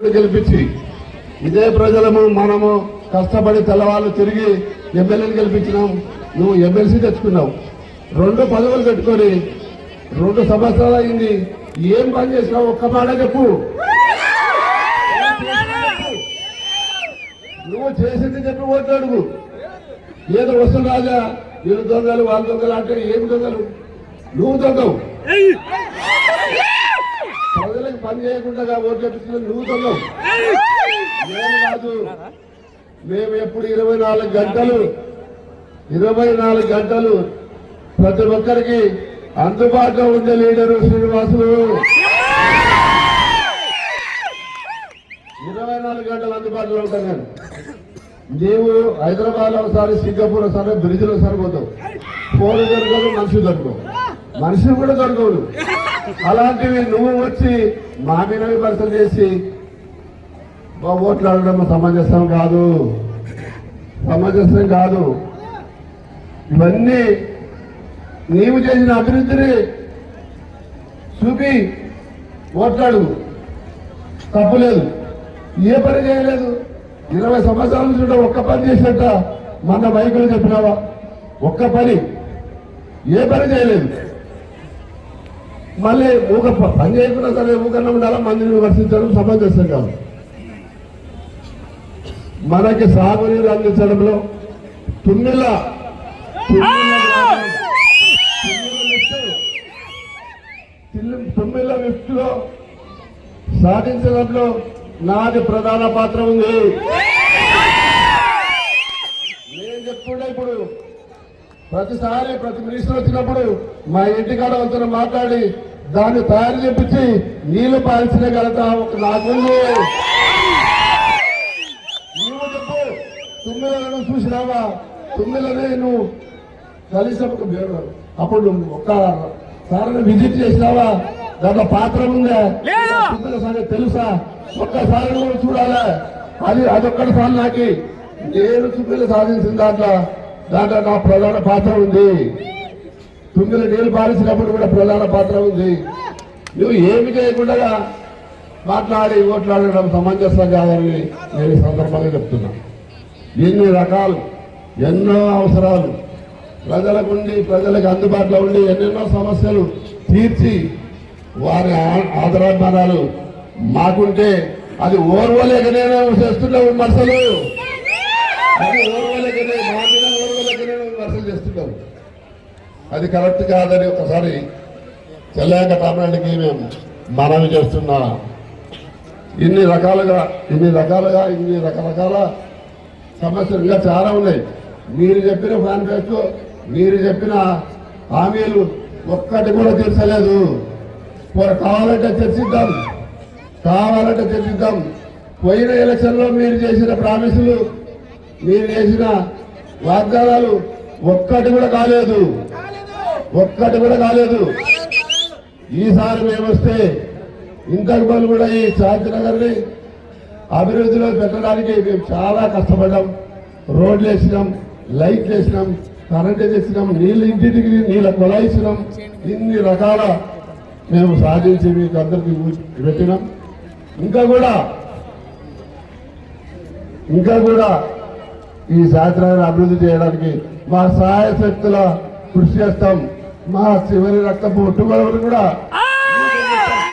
గెలిపించి ఇదే ప్రజలము మనము కష్టపడి తెల్లవాళ్ళు తిరిగి ఎమ్మెల్యేని గెలిపించినాం నువ్వు ఎమ్మెల్సీ తెచ్చుకున్నావు. రెండు పదవులు పెట్టుకొని రెండు సంవత్సరాలు అయింది ఏం పని చేసినావు? ఒక్క మాట చెప్పు. నువ్వు చేసింది చెప్పి ఓట్లు అడుగు. ఏదో వస్తుంది రాజా వీళ్ళు దొంగలు వాళ్ళు దొంగలు అంటే ఏమి దొంగలు? నువ్వు దొంగవు. పని చేయకుండా ఓట్లు చెప్తున్నా నువ్వు దొంగవు నేను కాదు. మేము ఎప్పుడు ఇరవై నాలుగు గంటలు ఇరవై నాలుగు గంటలు ప్రతి ఒక్కరికి అందుబాటులో ఉండే లీడరు శ్రీనివాసులు. ఇరవై నాలుగు గంటలు అందుబాటులో ఉంటాను నేను. నీవు హైదరాబాద్లో ఒకసారి సింగపూర్ ఒకసారి బ్రిడ్జ్లో ఒకసారి పోతావు. ఫోన్ దొరకదు మనిషి దొరకవు. మనిషి కూడా దొరకవు. అలాంటివి నువ్వు వచ్చి మా మీద విమర్శలు చేసి మా ఓట్లు సమంజసం కాదు. సమంజసం కాదు. ఇవన్నీ నీవు చేసిన అభివృద్ధిని చూపి ఓట్లాడు. తప్పులేదు ఏ పని చేయలేదు. ఇరవై సంవత్సరాల నుంచి ఒక్క పని చేసినట్ట మన మైకులు చెప్పినావా? ఒక్క పని. ఏ పని చేయలేదు. మళ్ళీ ఊక పని చేయకుండా సరే ఊకన్నా ఉండాలా మందిని విమర్శించడం సమంజసం కాదు. మనకి సాగునీరు అందించడంలో తుమ్మిళ్ళ తుమ్మిళ్ళ లిఫ్ట్, లో సాధించడంలో నాది ప్రధాన పాత్ర ఉంది. నేను చెప్పుకుంటే ఇప్పుడు ప్రతిసారి ప్రతి మినిస్టర్ వచ్చినప్పుడు మా ఇంటికాడ వాళ్ళతో మాట్లాడి దాన్ని తయారు చేపించి నీళ్ళు పాల్చిన ఘనత ఒక నువ్వు చెప్పు. తుమ్మిలను చూసినావా తుమ్మిలని నువ్వు కలిసినప్పుడు అప్పుడు నువ్వు ఒక్క సారి విజిట్ చేసినావా? దాంట్లో పాత్ర ఉందా? సంగతి తెలుసా? ఒక్కసారి నువ్వు చూడాలా? అది అదొక్కటి సార్ నాకి. నేను తుమ్మిలు సాధించిన దాంట్లో దాంట్లో నా ప్రధాన పాత్ర ఉంది. తుంగలు నీళ్ళు పారేసినప్పుడు కూడా ప్రధాన పాత్ర ఉంది. నువ్వు ఏమి చేయకుండా మాట్లాడి ఓట్లాడడం సమంజసం కాదని నేను సందర్భంగా చెప్తున్నా. ఎన్ని రకాలు ఎన్నో అవసరాలు ప్రజలకు ఉండి ప్రజలకు అందుబాటులో ఉండి ఎన్నెన్నో సమస్యలు తీర్చి వారి ఆ- ఆదరాభిమానాలు మాకుంటే అది ఓర్వలేకనే చేస్తున్నావు విమర్శలు. అది ఓర్వలేకనే మా మీద ఓర్వలేకనే విమర్శలు చేస్తున్నావు అది కరెక్ట్ కాదని ఒకసారి చెల్లాక తమిళకి మేము మనవి చేస్తున్నా. ఇన్ని రకాలుగా ఇన్ని రకాలుగా ఇన్ని రకరకాల సమస్యలు ఇంకా చాలా ఉన్నాయి. మీరు చెప్పిన మేనిఫెస్టో మీరు చెప్పిన హామీలు ఒక్కటి కూడా తీర్చలేదు. కావాలంటే చర్చిద్దాం. కావాలంటే చర్చిద్దాం. పోయిన ఎలక్షన్లో మీరు చేసిన ప్రామిసులు మీరు చేసిన వాగ్దానాలు ఒక్కటి కూడా కాలేదు. ఒక్కటి కూడా కాలేదు. ఈసారి మేము వస్తే ఇంతకు పనులు కూడా ఈ శాంతినగర్ని అభివృద్ధిలో పెట్టడానికి మేము చాలా కష్టపడ్డాం. రోడ్లు వేసినాం లైట్లు వేసినాం కరెంట్ తెచ్చినాం నీళ్ళు ఇంటింటికి నీళ్ళ కొలాయిసినాం ఇన్ని రకాల మేము సాధించి మీకు అందరికీ పెట్టినాం. ఇంకా కూడా ఇంకా కూడా ఈ శాస్త్రాన్ని అభివృద్ధి చేయడానికి మా సహాయ శక్తుల కృషి చేస్తాం. మా చివరి రక్తపు ఒట్టుబడి కూడా